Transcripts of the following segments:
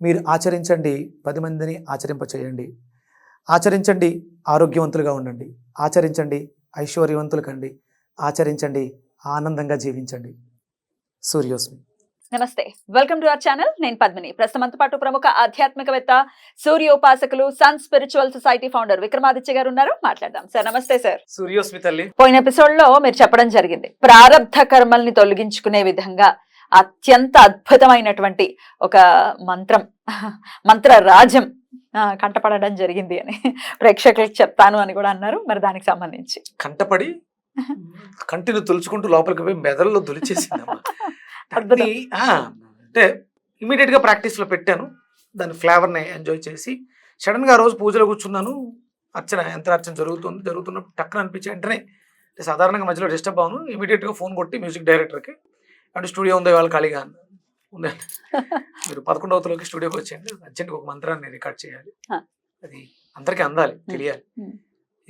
మీరు ఆచరించండి. పది మందిని ఆచరింపచేయండి. ఆచరించండి. ఆరోగ్యవంతులుగా ఉండండి. ఆచరించండి. ఐశ్వర్యవంతులు కండి ఆచరించండి. ఆనందంగా జీవించండి. సూర్యోస్మి. నమస్తే. Welcome to our channel. నేను పద్మిని. ప్రస్తుతంతో పాటు ప్రముఖ ఆధ్యాత్మికవేత్త సూర్యోపాసకులు sun spiritual society founder Vikramaditya garu ఉన్నారు. మాట్లాడదాం. సార్ నమస్తే సార్. సూర్యోస్మి తల్లి. పోయిన ఎపిసోడ్లో మీరు చెప్పడం జరిగింది. ప్రారబ్ధ కర్మల్ని తొలగించుకునే విధంగా అత్యంత అద్భుతమైనటువంటి ఒక మంత్రం మంత్ర రాజ్యం కంటపడడం జరిగింది అని ప్రేక్షకులకు చెప్తాను అని కూడా అన్నారు. మరి దానికి సంబంధించి. కంటపడి కంటిని తులుచుకుంటూ లోపలికి పోయి మెదడులో ఆ, అంటే ఇమీడియట్గా ప్రాక్టీస్లో పెట్టాను. దాని ఫ్లేవర్ని ఎంజాయ్ చేసి సడన్గా రోజు పూజలో కూర్చున్నాను. అర్చన యంత్రార్చన జరుగుతుంది జరుగుతున్నప్పుడు టక్కన అనిపించి వెంటనే సాధారణంగా మధ్యలో డిస్టర్బ్ అవును ఇమీడియట్గా ఫోన్ కొట్టి మ్యూజిక్ డైరెక్టర్కి అంటే స్టూడియో ఉంది వాళ్ళు ఖాళీగా. ఉంది. మీరు పదకొండవ తరగతిలోకి స్టూడియోకి వచ్చేయండి. అర్జెంట్ ఒక మంత్రాన్ని రికార్డ్ చేయాలి. అది అందరికీ అందాలి తెలియాలి.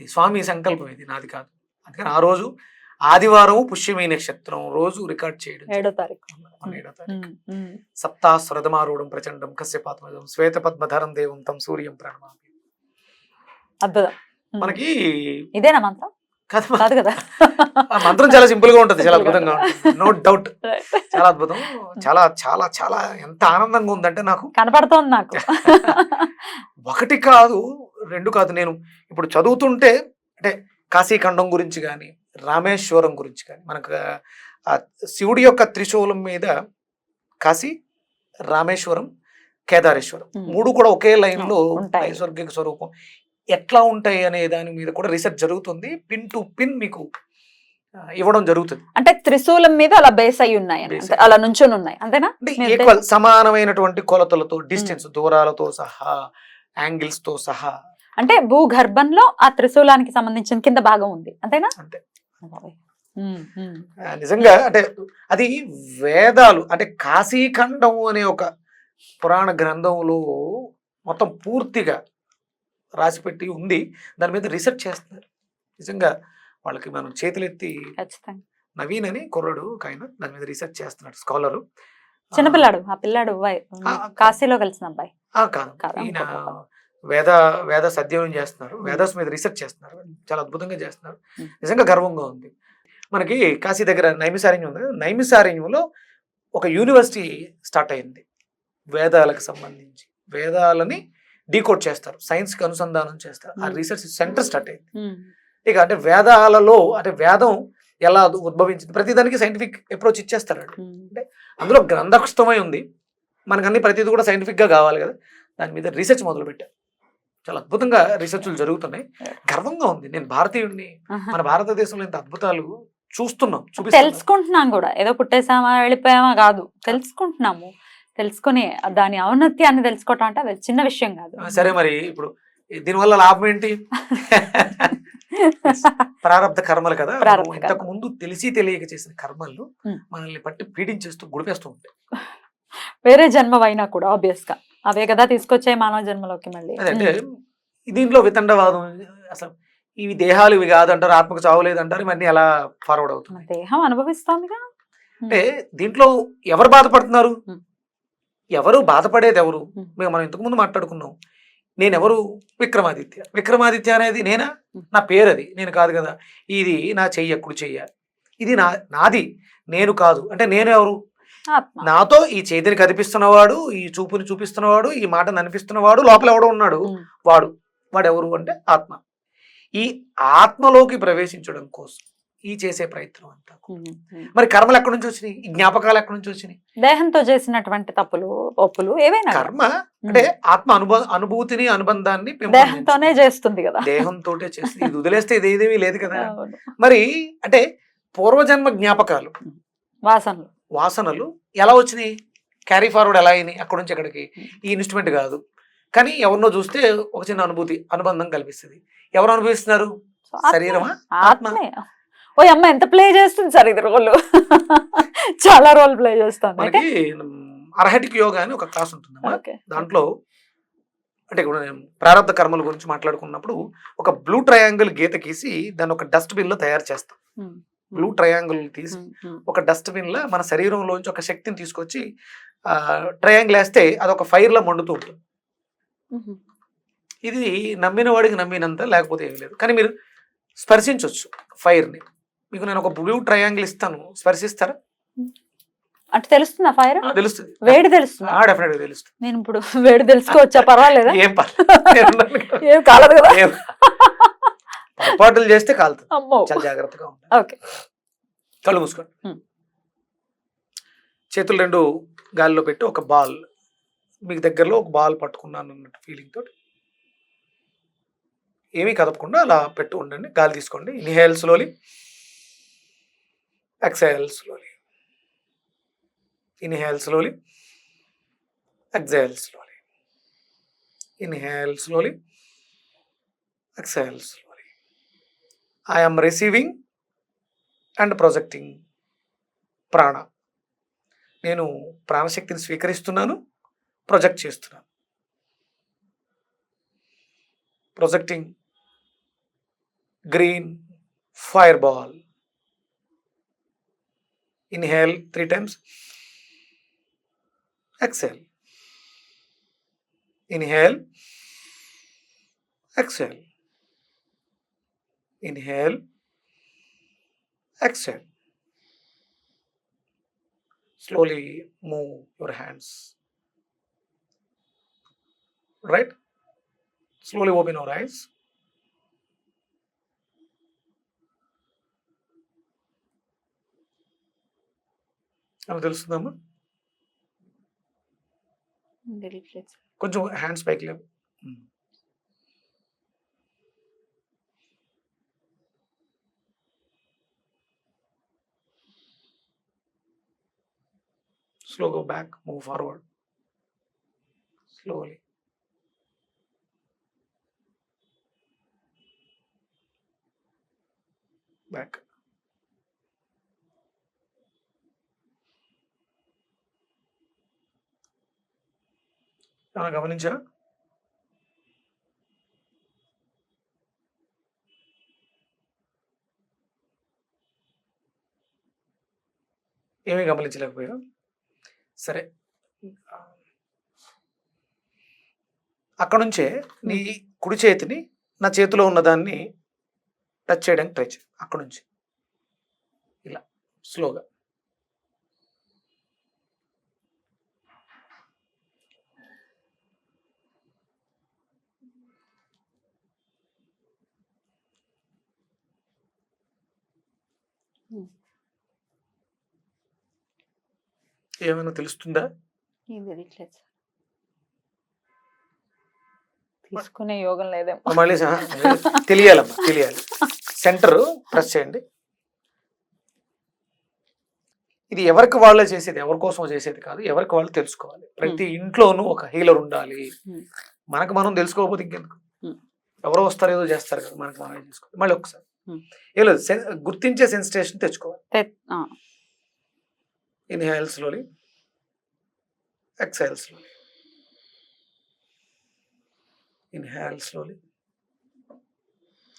స్వామి సంకల్పం ఇది నాది కాదు. అందుకని ఆ రోజు ఆదివారం పుష్యమి నక్షత్రం రోజు రికార్డ్ చేయడం ఏడో తారీఖు. మన ఏడో తారీఖు. ఉమ్, ఉమ్. సప్తా స్వరదమారూఢం ప్రచండం కశ్యపాత్మజం శ్వేత పద్మధరం దేవం తం సూర్యం ప్రణమామి. అద్భుతం. మనకి ఇదేనా మంత్రం? కథ కాదు కదా. మంత్రం చాలా సింపుల్గా ఉంటుంది చాలా అద్భుతంగా. ఉంటుంది. నో డౌట్ చాలా అద్భుతం. చాలా చాలా చాలా ఎంత ఆనందంగా ఉందంటే నాకు కనపడుతోంది నాకు. ఒకటి కాదు రెండు కాదు. నేను ఇప్పుడు చదువుతుంటే అంటే కాశీఖండం గురించి కానీ రామేశ్వరం గురించి కానీ మనకు ఆ శివుడి యొక్క త్రిశూలం మీద కాశీ రామేశ్వరం కేదారేశ్వరం Hmm. మూడు కూడా ఒకే లైన్లో ఉంటాయి. నైసర్గిక స్వరూపం. ఎట్లా ఉంటాయి అనే దాని మీద కూడా రీసెర్చ్ జరుగుతుంది. పిన్ టు పిన్ మీకు ఇవ్వడం జరుగుతుంది. అంటే త్రిశూలం మీద అలా బేస్ అయి ఉన్నాయి అలా నుంచొని ఉన్నాయి. అంతేనా? ఈక్వల్ సమానమైనటువంటి కొలతలతో డిస్టెన్స్ దూరాలతో సహా యాంగిల్స్తో సహా. అంటే భూగర్భంలో ఆ త్రిశూలానికి సంబంధించిన కింద భాగం ఉంది. అంతేనా? అంతే. నిజంగా అంటే అది వేదాలు అంటే కాశీఖండం అనే ఒక పురాణ గ్రంథంలో మొత్తం పూర్తిగా రాసిపెట్టి ఉంది. దాని మీద రీసెర్చ్ చేస్తున్నారు. నిజంగా వాళ్ళకి మనం చేతులెత్తి నవీన్ అని కుర్రాడు ఒక ఆయన దాని మీద రీసెర్చ్ చేస్తున్నాడు స్కాలరు. చిన్నపిల్లాడు ఆ పిల్లాడు కాశీలో కలిసిన అబ్బాయి. కాదు? ఈయన. వేద వేద అధ్యయనం చేస్తున్నారు. వేదాస్ మీద రీసెర్చ్ చేస్తున్నారు. చాలా అద్భుతంగా చేస్తున్నారు. నిజంగా గర్వంగా ఉంది. మనకి కాశీ దగ్గర నైమిసారణ్యం ఉంది. నైమిసారణ్యంలో ఒక యూనివర్సిటీ స్టార్ట్ అయింది. వేదాలకు సంబంధించి. వేదాలని డీకోడ్ చేస్తారు. సైన్స్కి అనుసంధానం చేస్తారు. ఆ. రీసెర్చ్ సెంటర్ స్టార్ట్ అయింది. ఇక అంటే వేదాలలో అంటే వేదం ఎలా ఉద్భవించింది? ప్రతిదానికి సైంటిఫిక్ అప్రోచ్ ఇచ్చేస్తారు. ఉమ్. అందులో గ్రంథస్థమై ఉంది. మనకు అన్ని ప్రతిదీ కూడా సైంటిఫిక్గా కావాలి కదా. దాని మీద రీసెర్చ్ మొదలు పెట్టారు చాలా అద్భుతంగా రీసెర్చ్లు జరుగుతున్నాయి. గర్వంగా ఉంది. నేను భారతీయుడిని. మన భారతదేశంలో ఇంత అద్భుతాలు చూస్తున్నాం తెలుసుకుంటున్నాం కూడా. ఏదో పుట్టేసామా వెళ్ళిపోయామా కాదు. తెలుసుకుంటున్నాము. తెలుసుకుని దాని ఔన్నత్యాన్ని తెలుసుకోవటం అంటే చిన్న విషయం కాదు. సరే మరి ఇప్పుడు దీనివల్ల లాభం ఏంటి? ప్రారంభ కర్మలు కదా. ఇంతకు. ముందు తెలిసి తెలియక చేసిన కర్మలు. మనల్ని పట్టి పీడించేస్తూ గుడిపేస్తూ ఉంటాయి. వేరే జన్మ అయినా కూడా ఆబ్వియస్గా. అవే కదా తీసుకొచ్చే మానవ జన్మలోకి మళ్ళీ. దీంట్లో వితండవాదం అసలు ఇవి దేహాలు ఇవి కాదంటారు ఆత్మకు చావు లేదంటారు ఇవన్నీ ఎలా ఫార్వర్డ్ అవుతుంది దేహం అనుభవిస్తోందిగా? అంటే దీంట్లో ఎవరు బాధపడుతున్నారు. ఎవరు బాధపడేది ఎవరు. మేము మనం ఇంతకు ముందు మాట్లాడుకున్నాం. నేను ఎవరు విక్రమాదిత్య. విక్రమాదిత్య అనేది నేనా. నా పేరు అది నేను కాదు కదా. ఇది నా చెయ్య చెయ్య ఇది నా నాది. నేను కాదు. అంటే నేను ఎవరు? నాతో ఈ చేతిని కనిపిస్తున్నవాడు ఈ చూపుని చూపిస్తున్నవాడు ఈ మాటను అనిపిస్తున్నవాడు లోపల ఎవడో ఉన్నాడు. వాడు వాడు. ఎవరు అంటే ఆత్మ. ఈ ఆత్మలోకి ప్రవేశించడం కోసం ఈ చేసే ప్రయత్నం అంతా. మరి కర్మలు ఎక్కడి నుంచి వచ్చినాయి? ఈ జ్ఞాపకాలు ఎక్కడి నుంచి వచ్చినాయి? దేహంతో చేసినటువంటి తప్పులు ఒప్పులు ఏవైనా కర్మ అంటే ఆత్మ అనుభ అనుభూతిని అనుబంధాన్ని దేహంతోనే. చేస్తుంది కదా. దేహంతోటే చేస్తుంది. ఇది వదిలేస్తే ఇది ఏదేమీ లేదు కదా. మరి అంటే పూర్వజన్మ జ్ఞాపకాలు. వాసనలు. వాసనలు ఎలా వచ్చినాయి? క్యారీ ఫార్వర్డ్ ఎలా అయినాయి? అక్కడ నుంచి ఎక్కడికి? ఈ ఇన్స్ట్రుమెంట్ కాదు. కానీ ఎవరినో చూస్తే ఒక చిన్న అనుభూతి అనుబంధం కల్పిస్తుంది. ఎవరు అనుభవిస్తున్నారు. శరీరమా? ఆత్మే? ఓ అమ్మ ఎంత ప్లే చేస్తుంది సార్ ఇది రోల్? చాలా రోల్ ప్లే చేస్తాను. మనకి అర్హటిక్ యోగా అని ఒక క్లాస్ ఓకే. దాంట్లో అంటే ప్రారంభ కర్మల గురించి మాట్లాడుకున్నప్పుడు ఒక బ్లూ ట్రయాంగిల్ గీత గీసి దాన్ని ఒక డస్ట్బిన్లో తయారు చేస్తాం. బ్లూ ట్రయాంగిల్ తీసి ఒక డస్ట్బిన్లో మన శరీరంలోంచి ఒక శక్తిని తీసుకొచ్చి ట్రయాంగిల్ వేస్తే అది ఒక ఫైర్లో మండుతూ ఉంటుంది. ఇది నమ్మిన వాడికి నమ్మినంత లేకపోతే ఏం లేదు. కానీ మీరు స్పర్శించవచ్చు ఫైర్ని మీకు నేను ఒక బ్లూ ట్రయాంగిల్ ఇస్తాను. స్పర్శిస్తారా? అంటే తెలుస్తుందా ఫైర్ తెలుస్తుంది. వేడి తెలుస్తుందా? డెఫినెట్ తెలుస్తుంది. నేను ఇప్పుడు వేడి తెలుసుకోవచ్చా? పర్వాలేదా? ఏం ఏం కాలదు కదా? పొరపాటులు చేస్తే కాలుతుంది. చాలా జాగ్రత్తగా ఓకే. కళ్ళు మూసుకోండి. చేతులు రెండు గాలిలో పెట్టి ఒక బాల్ మీకు దగ్గరలో ఒక బాల్ పట్టుకున్నాను అన్నట్టు ఫీలింగ్ తోటి. ఏమీ కదపకుండా అలా పెట్టు ఉండండి. గాలి తీసుకోండి. Inhale slowly exhale slowly inhale slowly exhale slowly inhale slowly exhale slowly I am receiving and projecting prana నేను ప్రాణశక్తిని స్వీకరిస్తున్నాను ప్రొజెక్ట్ చేస్తున్నాను. Projecting green fire ball Inhale three times. Exhale. Inhale. Exhale. Inhale. Exhale. Slowly move your hands. Right? Slowly open your eyes. విషయాలు తెలుసుకుందాము కొంచెం hands పైకి లేవు. Slow go back move forward slowly back ఏమైనా గమనించారా? ఏమీ గమనించలేకపోయా సరే. అక్కడ నుంచే నీ కుడి చేతిని నా చేతిలో ఉన్నదాన్ని టచ్ చేయడానికి ట్రై చేయి. అక్కడ నుంచి. ఇలా స్లోగా. ఏమైనా తెలుస్తుందా? ఏం తెలియట్లేదు సార్. తీసుకునే యోగం లేదేమో. మళ్ళీ తెలియాలమ్మా తెలియాలి. సెంటర్ ప్రెస్ చేయండి. ఇది ఎవరికి వాళ్ళే చేసేది ఎవరి కోసం చేసేది కాదు ఎవరికి వాళ్ళు తెలుసుకోవాలి. ప్రతి ఇంట్లోనూ ఒక హీలర్ ఉండాలి. మనకు మనం తెలుసుకోకపోతే ఇంకెందుకు. ఎవరో వస్తారు ఏదో చేస్తారు కదా మనకు మనమే చేసుకోవాలి మళ్ళీ ఒకసారి. ఏం లేదు సెన్- గుర్తించే సెన్సిటేషన్ తెచ్చుకోవాలి. తె- ఆ, inhale slowly exhale slowly inhale slowly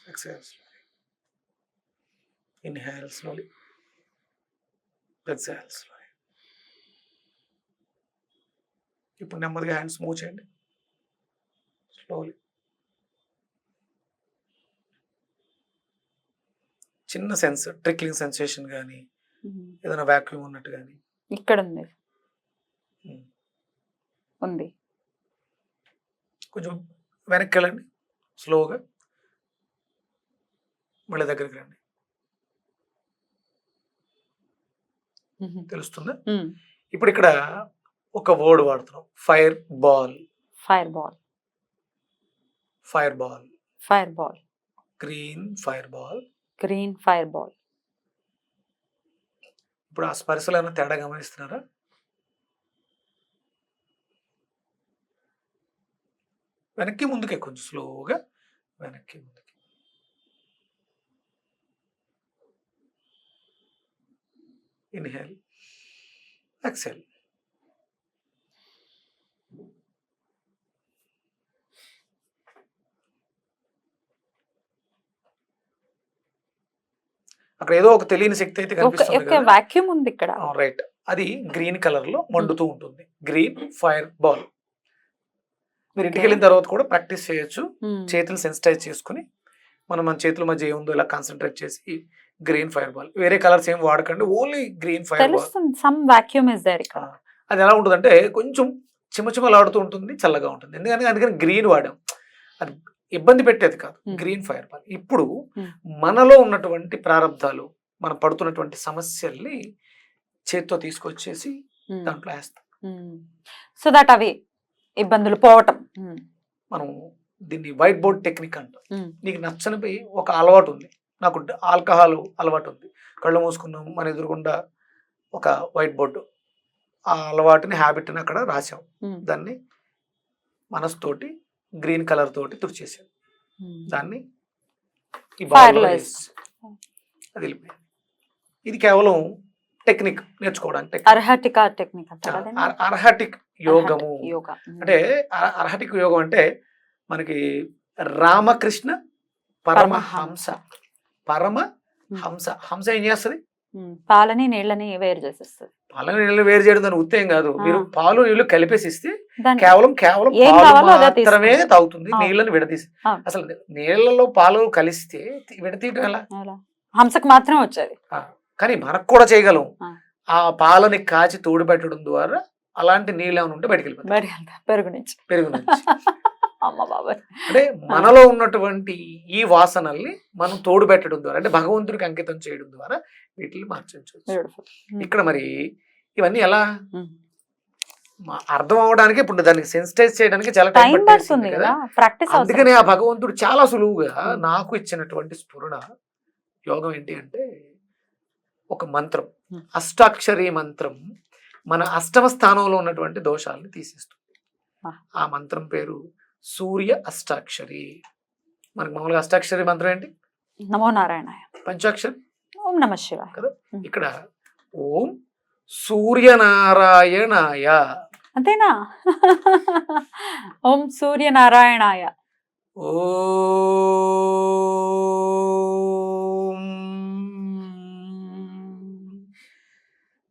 exhale slowly inhale slowly exhale slowly ఇప్పుడు నెమ్మదిగా హ్యాండ్స్ మూవ్ చేయండి. స్లోలీ. చిన్న సెన్స్ ట్రిక్లింగ్ సెన్సేషన్ కానీ ఏదైనా వ్యాక్యూమ్ ఉన్నట్టు కానీ? ఇక్కడ ఉంది. ఉంది. కొంచెం వెనక్కి వెళ్ళండి. స్లోగా. మళ్ళీ దగ్గరికి రండి. తెలుస్తుందా. ఇప్పుడు ఇక్కడ ఒక వర్డ్ వాడుతున్నాం. Fire ball. Fire ball. Fire ball. Fire ball. Green fire ball. Green fire ball. ఇప్పుడు ఆ స్పర్శలు ఏమైనా తేడా గమనిస్తున్నారా? వెనక్కి ముందుకే కొంచెం స్లోగా వెనక్కి ముందుకి. ఇన్హేల్. ఎక్సెల్. అక్కడ ఏదో ఒక తెలియని శక్తి అయితే కనిపిస్తుంది వాక్యూమ్ ఉంది ఇక్కడ. రైట్ అది గ్రీన్ కలర్లో మండుతూ ఉంటుంది. Green fire ball. మీరు ఇంటికి. వెళ్ళిన తర్వాత కూడా ప్రాక్టీస్ చేయొచ్చు. ఉమ్. చేతులు సెన్సిటైజ్ చేసుకుని మనం మన చేతుల మధ్య ఏముందో ఇలా కాన్సన్ట్రేట్ చేసి గ్రీన్ ఫైర్ బాల్. వేరే కలర్స్ ఏం వాడకండి. Only green fire ball. Some vacuum is there ఇక్కడ. అది ఎలా ఉంటుందంటే కొంచెం చిమచిమలాడుతూ ఉంటుంది చల్లగా ఉంటుంది. ఎందుకంటే అందుకని గ్రీన్ వాడాం. అది ఇబ్బంది పెట్టేది కాదు. గ్రీన్ ఫైర్ బాల్ ఇప్పుడు. మనలో ఉన్నటువంటి ప్రారంధాలు మనం పడుతున్నటువంటి సమస్యల్ని చేత్తో తీసుకొచ్చేసి దాంట్లో వేస్తాం. సో దట్ అవి ఇబ్బందులు పోవటం. మనం దీన్ని వైట్ బోర్డ్ టెక్నిక్ అంటాం. నీకు నచ్చనిపై ఒక అలవాటు ఉంది. నాకు ఆల్కహాల్ అలవాటు ఉంది. కళ్ళు మూసుకున్నాం మన ఎదురుగుండా ఒక వైట్ బోర్డు. ఆ అలవాటుని హ్యాబిట్ని అక్కడ రాసాం. దాన్ని మనసుతోటి గ్రీన్ కలర్ తోటి తుడిచేసాం ఉమ్. దాన్ని ఈ అది వెళ్ళిపోయింది ఇది కేవలం టెక్నిక్ నేర్చుకోవడానికి. అర్హటిక టెక్నిక్ అర్హటిక్ యోగము. ఉమ్. అంటే అర- అర్హటిక్ యోగం అంటే మనకి రామకృష్ణ పరమహంస. పరమ హంస హంస ఏం చేస్తుంది. పాలని నీళ్ళని వేరు చేసేస్తుంది. పాలు నీళ్ళు వేరు చేయడం దాని ఉత్తేం కాదు. మీరు పాలు నీళ్ళు కలిపేసి ఇస్తే దాన్ని కేవలం కేవలం మాత్రమే. తాగుతుంది. నీళ్ళని అవును. అసలు నీళ్ళలో పాలు కలిస్తే విడతీయటం ఎలా. హంసకు మాత్రం వచ్చేది. కానీ మనకు కూడా చేయగలం. ఆ. పాలని కాచి తోడు పెట్టడం ద్వారా అలాంటి నీళ్ళు ఏమైనా ఉంటే బయటకు వెళ్ళిపోతాయి. పెరుగు నుంచి. పెరుగు నుంచి. అమ్మ బాబాయ్. అంటే మనలో ఉన్నటువంటి ఈ వాసనల్ని మనం తోడు పెట్టడం ద్వారా అంటే భగవంతుడికి అంకితం చేయడం ద్వారా వీటిని మార్చవచ్చు ఇక్కడ మరి ఇవన్నీ ఎలా? అర్థం అవడానికి ఇప్పుడు దానికి సెన్సిటైజ్ చేయడానికి చాలా టైం పడుతుంది కదా. ప్రాక్టీస్ అందుకనే ఆ భగవంతుడు చాలా సులువుగా నాకు ఇచ్చినటువంటి స్ఫురణ యోగం ఏంటి అంటే ఒక మంత్రం. అష్టాక్షరి మంత్రం మన అష్టమ స్థానంలో ఉన్నటువంటి దోషాలను తీసేస్తుంది. ఆ. మంత్రం పేరు సూర్య అష్టాక్షరి. మనకి మామూలుగా అష్టాక్షరి మంత్రం ఏంటి? నమో నారాయణాయ. పంచాక్షరి. ఓం నమ శివాయ. ఇక్కడ ఓం సూర్యనారాయణాయ. అంతేనా? ఓం సూర్యనారాయణాయ.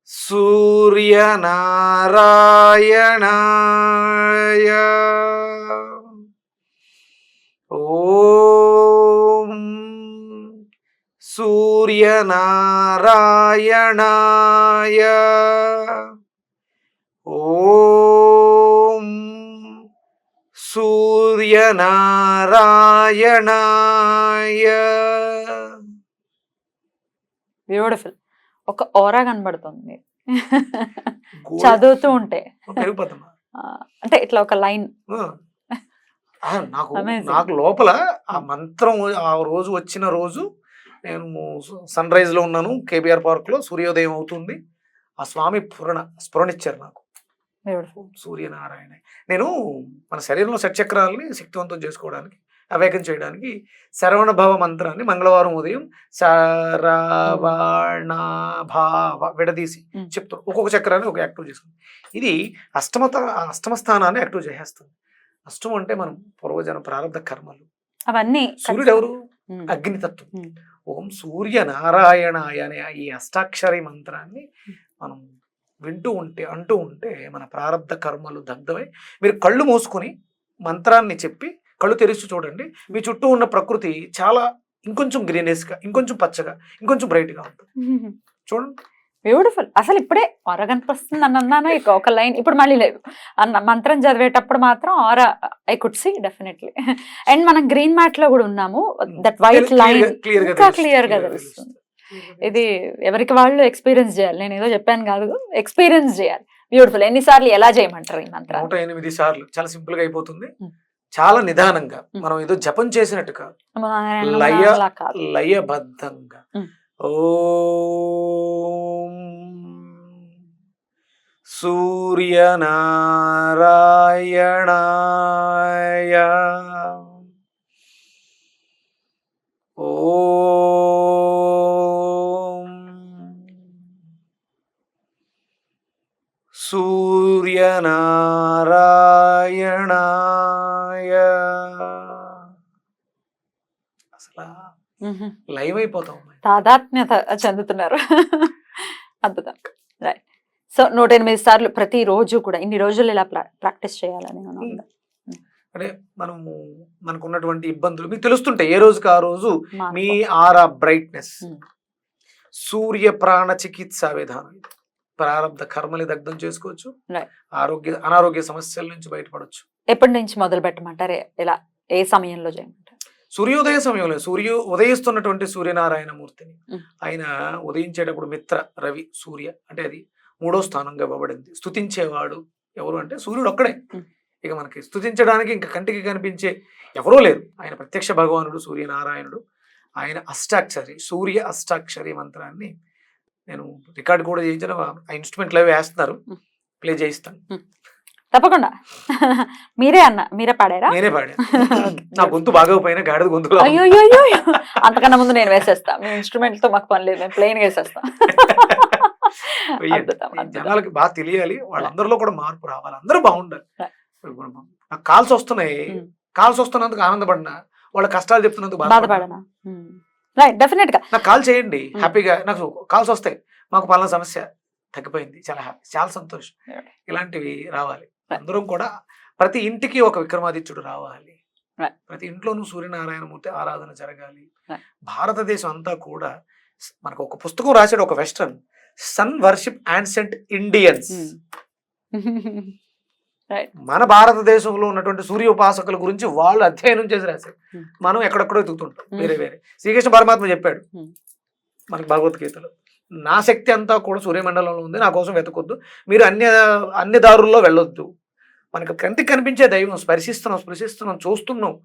సూర్యనారాయణాయ. ఓం సూర్యనారాయణాయ. ఓం సూర్యనారాయణాయ. బ్యూటిఫుల్ ఒక ఓరా కనబడుతుంది. చదువుతూ ఉంటే. అంటే ఇట్లా ఒక లైన్. నాకు. నాకు లోపల ఆ మంత్రం ఆ రోజు వచ్చిన రోజు నేను సన్ రైజ్లో ఉన్నాను. కేబిఆర్ పార్క్లో సూర్యోదయం అవుతుంది. ఆ స్వామి పురణ స్ఫురణిచ్చారు నాకు. సూర్యనారాయణ. నేను మన శరీరంలో షట్చక్రాలని శక్తివంతం చేసుకోవడానికి అవేకం చేయడానికి శరవణ భవ మంత్రాన్ని మంగళవారం ఉదయం శరవణ భావ విడదీసి. చెప్తాను ఒక్కొక్క చక్రాన్ని ఒక యాక్టివ్ చేసుకుంది ఇది అష్టమ అష్టమ స్థానాన్ని యాక్టివ్ చేసేస్తుంది. అష్టం అంటే మనం పూర్వజన ప్రారంభ కర్మలు. అవన్నీ సూర్యుడు ఎవరు. అగ్నితత్వం. ఓం సూర్య నారాయణాయ అనే ఈ అష్టాక్షరి మంత్రాన్ని మనం వింటూ ఉంటే అంటూ ఉంటే మన ప్రారంధ కర్మలు దగ్ధమై మీరు కళ్ళు మూసుకొని మంత్రాన్ని చెప్పి కళ్ళు తెరిచి చూడండి. మీ చుట్టూ ఉన్న ప్రకృతి చాలా ఇంకొంచెం greenish గా ఇంకొంచెం పచ్చగా ఇంకొంచెం bright గా ఉంటుంది. చూడండి. బ్యూటిఫుల్ అసలు ఇప్పుడే ఆర కనిపిస్తుంది అని అన్నాను ఇక ఒక లైన్. ఇప్పుడు మళ్ళీ లేదు. అన్న మంత్రం చదివేటప్పుడు మాత్రం ఆర I could see definitely and మనం గ్రీన్ మ్యాట్లో కూడా ఉన్నాము. దట్ వైట్ లైన్ ఇంకా క్లియర్గా తెలుస్తుంది. ఇది ఎవరికి వాళ్ళు ఎక్స్పీరియన్స్ చేయాలి. నేను ఏదో చెప్పాను కాదు. ఎక్స్పీరియన్స్ చేయాలి. బ్యూటిఫుల్ ఎన్నిసార్లు ఎలా చేయమంటారు ఈ మంత్రాన్ని నూట ఎనిమిది సార్లు. చాలా సింపుల్గా అయిపోతుంది. చాలా నిదానంగా. మనం ఏదో జపం చేసినట్టు కాదు. లయ లయబద్ధంగా. ఓం సూర్యనారాయణాయ సూర్యనారాయణాయ అసలు. లైవ్ అయిపోతాం తాదాత్మ్యత చెందుతున్నారు అద్భుతం రైట్ సో నూట ఎనిమిది సార్లు ప్రతి రోజు కూడా ఇన్ని రోజులు ఇలా ప్రాక్టీస్ చేయాలని? అంటే మనము మనకు ఉన్నటువంటి ఇబ్బందులు మీకు తెలుస్తుంటాయి ఏ రోజుకి ఆ రోజు. మీ ఆరా బ్రైట్నెస్ Hmm. సూర్య ప్రాణ చికిత్సా విధానం. ప్రారంభ కర్మని దగ్ధం చేసుకోవచ్చు. ఆరోగ్య అనారోగ్య సమస్యల నుంచి బయటపడవచ్చు ఎప్పటి నుంచి మొదలు పెట్టమంటారు? ఇలా ఏ సమయంలో చేయమంటారు? సూర్యోదయ సమయంలో సూర్యు ఉదయిస్తున్నటువంటి సూర్యనారాయణ మూర్తిని. ఆయన ఉదయించేటప్పుడు మిత్ర రవి సూర్య అంటే అది మూడో స్థానంగా ఇవ్వబడింది. స్తుతించేవాడు ఎవరు అంటే సూర్యుడు ఒక్కడే. ఇక మనకి స్తుతించడానికి ఇంకా కంటికి కనిపించే ఎవరూ లేరు. ఆయన ప్రత్యక్ష భగవానుడు సూర్యనారాయణుడు. ఆయన అష్టాక్షరి సూర్య అష్టాక్షరి మంత్రాన్ని నేను రికార్డ్ కూడా చేయించిన. ఆ ఇన్స్ట్రుమెంట్లు అవి వేస్తున్నారు. ప్లే చేయిస్తాను. తప్పకుండా. మీరే అన్న మీరే పాడారా? నేనే పాడా. నా గొంతు బాగోపోయినా గాడిద గొంతులో అయ్యో అయ్యో. అంతకన్నా ముందు నేను వేసేస్తా. మీ ఇన్స్ట్రుమెంట్తో మాకు పని లేదు. మేము ప్లెయిన్ వేసేస్తాం. అద్భుతం అద్భుతం. జనాలకి బాగా తెలియాలి. వాళ్ళందరిలో కూడా మార్పు రావాలి. అందరూ బాగుండాలి. నాకు కాల్స్ వస్తున్నాయి. కాల్స్ వస్తున్నందుకు ఆనందపడినా వాళ్ళ కష్టాలు చెప్తున్నందుకు బాధపడినా. బాధపడనా? రైట్ డెఫినెట్గా నాకు కాల్ చేయండి. Mm. హ్యాపీగా నాకు కాల్స్ వస్తాయి. మాకు పలానా సమస్య తగ్గిపోయింది. చాలా హ్యాపీ చాలా సంతోషం. ఇలాంటివి రావాలి. అందరం కూడా ప్రతి ఇంటికి ఒక విక్రమాదిత్యుడు రావాలి. ప్రతి ఇంట్లోనూ సూర్యనారాయణమూర్తి ఆరాధన జరగాలి. భారతదేశం అంతా కూడా మనకు ఒక పుస్తకం రాశాడు ఒక western. Sun worship ancient Indians మన భారతదేశంలో ఉన్నటువంటి సూర్య ఉపాసకుల గురించి వాళ్ళు అధ్యయనం చేసి రాశారు. Hmm. మనం ఎక్కడెక్కడో ఎదుగుతుంటాం. Hmm. వేరే వేరే. శ్రీకృష్ణ పరమాత్మ చెప్పాడు. Hmm. మనకి భగవద్గీతలో నా శక్తి అంతా కూడా సూర్యమండలంలో ఉంది నా కోసం వెతకొద్దు. మీరు అన్య అన్ని దారుల్లో వెళ్ళొద్దు. మనకు కంటికి కనిపించే దైవం స్పర్శిస్తున్నాం స్పృశిస్తున్నాం చూస్తున్నాం.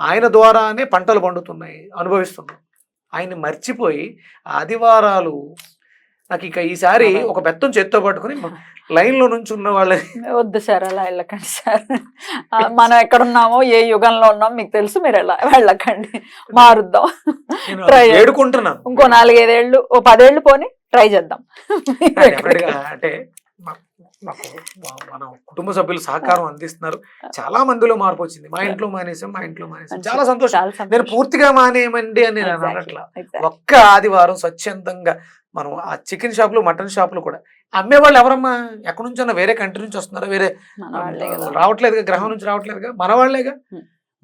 ఆయన ద్వారానే పంటలు పండుతున్నాయి అనుభవిస్తున్నాం. ఆయన్ని మర్చిపోయి ఆదివారాలు నాకు ఇక ఈసారి ఒక బెత్తం చేత్తో పట్టుకుని లైన్లో నుంచి ఉన్న వాళ్ళని వద్దు సార్ అలా వెళ్ళకండి సార్. మనం ఎక్కడ ఉన్నామో ఏ యుగంలో ఉన్నాం మీకు తెలుసు మీరు ఎలా వెళ్ళకండి. మారుద్దాం. నేను Try చేయండి. వేడుకుంటున్నాను ఇంకో నాలుగైదేళ్ళు ఓ పదేళ్ళు పోని ట్రై చేద్దాం. అంటే మన కుటుంబ సభ్యులు సహకారం అందిస్తున్నారు. చాలా మందిలో మార్పు వచ్చింది. మా ఇంట్లో మానేసాం మా ఇంట్లో మానేసాం. చాలా సంతోషం. నేను. పూర్తిగా మానేయమండి అని నేను అనట్లా. ఒక్క ఆదివారం స్వచ్ఛందంగా మనం ఆ చికెన్ షాపులు మటన్ షాపులు కూడా అమ్మే వాళ్ళు ఎవరమ్మా? ఎక్కడి నుంచి వేరే కంట్రీ నుంచి వస్తున్నారా? వేరే. రావట్లేదుగా గ్రహం నుంచి రావట్లేదుగా? మన వాళ్ళేగా.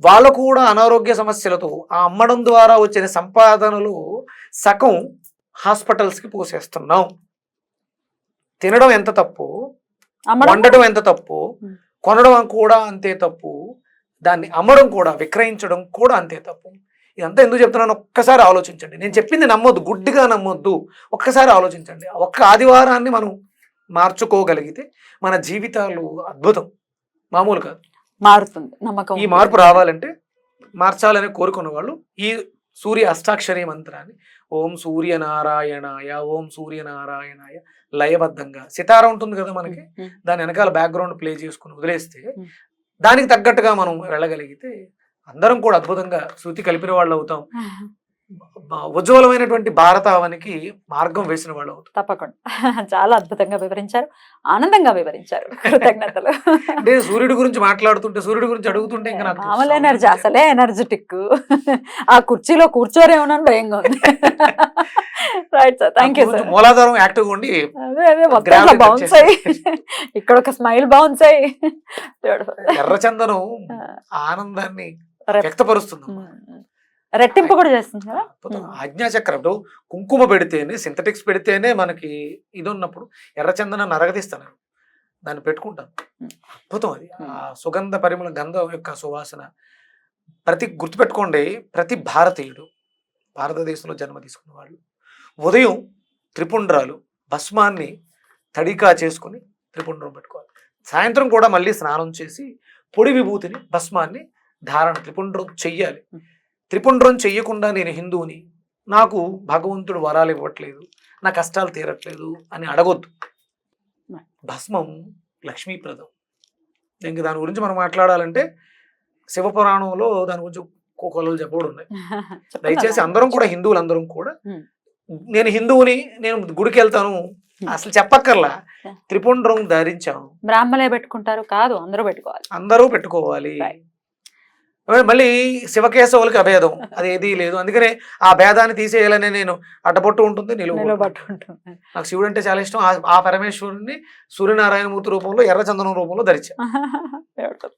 వాళ్ళు కూడా అనారోగ్య సమస్యలతో ఆ అమ్మడం ద్వారా వచ్చిన సంపాదనలు సగం హాస్పిటల్స్కి పోసేస్తున్నాం. తినడం ఎంత తప్పు? వండడం ఎంత తప్పు. కొనడం కూడా అంతే తప్పు. దాన్ని అమ్మడం కూడా విక్రయించడం కూడా అంతే తప్పు. ఇదంతా ఎందుకు చెప్తున్నాను? ఒక్కసారి ఆలోచించండి. నేను చెప్పింది నమ్మొద్దు గుడ్డిగా నమ్మొద్దు. ఒక్కసారి ఆలోచించండి. ఒక్క ఆదివారాన్ని మనం మార్చుకోగలిగితే మన జీవితాలు అద్భుతం. మామూలు కాదు. మారుతుంది నమ్మకం ఈ మార్పు రావాలంటే మార్చాలని కోరుకున్న వాళ్ళు ఈ సూర్య అష్టాక్షరి మంత్రాన్ని ఓం సూర్యనారాయణాయ ఓం సూర్యనారాయణాయ లయబద్ధంగా. సితార ఉంటుంది కదా మనకి? దాని వెనకాల బ్యాక్గ్రౌండ్ ప్లే చేసుకుని వదిలేస్తే. దానికి తగ్గట్టుగా మనం వెళ్ళగలిగితే అందరం కూడా అద్భుతంగా శృతి కలిపిన వాళ్ళు అవుతాం ఉజ్వలమైనటువంటి భారతావనికి మార్గం వేసిన వాళ్ళు తప్పకుండా. చాలా అద్భుతంగా వివరించారు. ఆనందంగా వివరించారు. కృతజ్ఞతలు. అంటే సూర్యుడి గురించి మాట్లాడుతుంటే సూర్యుడి గురించి అడుగుతుంటే ఇంకా మామూలు ఎనర్జీ అసలే ఎనర్జెటిక్. ఆ కుర్చీలో కూర్చోరేమోనని భయంగా ఉంది. Right sir thank you sir మూలాధారం యాక్టివ్గా ఉండి అదే అదే మొత్తం బౌన్స్ అయ్యి ఇక్కడ ఒక స్మైల్ బౌన్స్ అయ్యి. ఎర్రచందనం ఆనందాన్ని వ్యక్తపరుస్తుంది. రెట్టింపు కూడా. ఉమ్. ఆజ్ఞాచక్రం కుంకుమ పెడితేనే సింథటిక్స్ పెడితేనే మనకి ఇది ఉన్నప్పుడు ఎర్రచందన నరగదీస్తాను దాన్ని పెట్టుకుంటాను. అద్భుతం అది. ఆ సుగంధ పరిమళ గంధం యొక్క సువాసన ప్రతి గుర్తుపెట్టుకోండి ప్రతి భారతీయుడు భారతదేశంలో జన్మ తీసుకున్న వాళ్ళు ఉదయం త్రిపుండ్రాలు భస్మాన్ని తడికా చేసుకుని త్రిపుండ్రం పెట్టుకోవాలి సాయంత్రం కూడా మళ్ళీ స్నానం చేసి పొడి విభూతిని భస్మాన్ని ధారణ త్రిపుండ్రం చెయ్యాలి. త్రిపుండ్రం చెయ్యకుండా నేను హిందువుని నాకు భగవంతుడు వరాలు ఇవ్వట్లేదు నా కష్టాలు తీరట్లేదు అని అడగొద్దు. భస్మం లక్ష్మీప్రదం ఇంక దాని గురించి మనం మాట్లాడాలంటే శివపురాణంలో దాని గురించి కొలలు చెప్పబడి ఉన్నాయి చెప్పండి దయచేసి. అందరం కూడా హిందువులు అందరం కూడా. నేను హిందువుని నేను గుడికి వెళ్తాను అసలు చెప్పక్కర్లా. త్రిపుండ్రం ధరించాం బ్రాహ్మలే పెట్టుకుంటారు కాదు అందరూ పెట్టుకోవాలి అందరూ పెట్టుకోవాలి. మళ్ళీ శివకేశవులకి అభేదం. అది ఏదీ లేదు. అందుకనే ఆ భేదాన్ని తీసేయాలని నేను అడ్డపట్టు ఉంటుంది నిలువ నిలబట్టు ఉంటుంది. నాకు శివుడు అంటే చాలా ఇష్టం. ఆ- ఆ పరమేశ్వరుని సూర్యనారాయణమూర్తి రూపంలో ఎర్రచందనం రూపంలో ధరించా.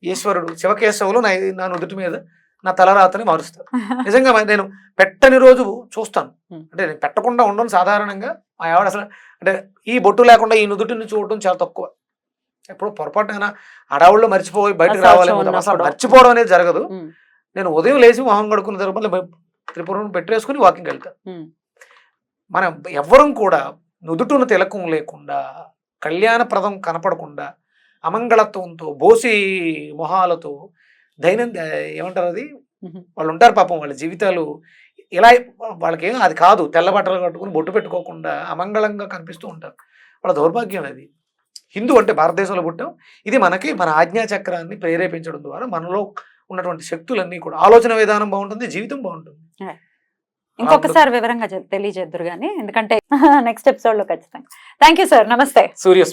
ఈశ్వరుడు శివకేశవులు నా నా నుదుటి మీద నా తలరాతని మారుస్తారు. నిజంగా నేను పెట్టని రోజు చూస్తాను. అంటే నేను పెట్టకుండా ఉండను సాధారణంగా. మా ఆవిడ అసలు అంటే ఈ బొట్టు లేకుండా ఈ నుదుటిని చూడటం చాలా తక్కువ. ఎప్పుడు పొరపాటున అడవుల్లో మర్చిపోయి బయటకు రావాలి అసలు. మర్చిపోవడం అనేది జరగదు. నేను ఉదయం లేచి మొహం కడుక్కున్న తర్వాత త్రిపురం పెట్టేసుకుని వాకింగ్ వెళ్తాను మనం ఎవ్వరం కూడా నుదుటున తిలకం లేకుండా కళ్యాణప్రదం కనపడకుండా అమంగళత్వంతో బోసి మొహాలతో దైనంద ఏమంటారు అది. వాళ్ళు ఉంటారు పాపం వాళ్ళ జీవితాలు ఇలా వాళ్ళకి ఏం అది కాదు. తెల్ల బట్టలు కట్టుకుని బొట్టు పెట్టుకోకుండా అమంగళంగా కనిపిస్తూ ఉంటారు. వాళ్ళ దౌర్భాగ్యం అది. హిందూ అంటే భారతదేశంలో పుట్టాం. ఇది మనకి మన ఆజ్ఞా చక్రాన్ని ప్రేరేపించడం ద్వారా మనలో ఉన్నటువంటి శక్తులన్నీ కూడా ఆలోచన విధానం బాగుంటుంది జీవితం బాగుంటుంది. ఇంకొకసారి వివరంగా తెలియజేద్దరు కానీ ఎందుకంటే నెక్స్ట్ ఎపిసోడ్లో ఖచ్చితంగా. థ్యాంక్ యూ సార్ నమస్తే సూర్యస్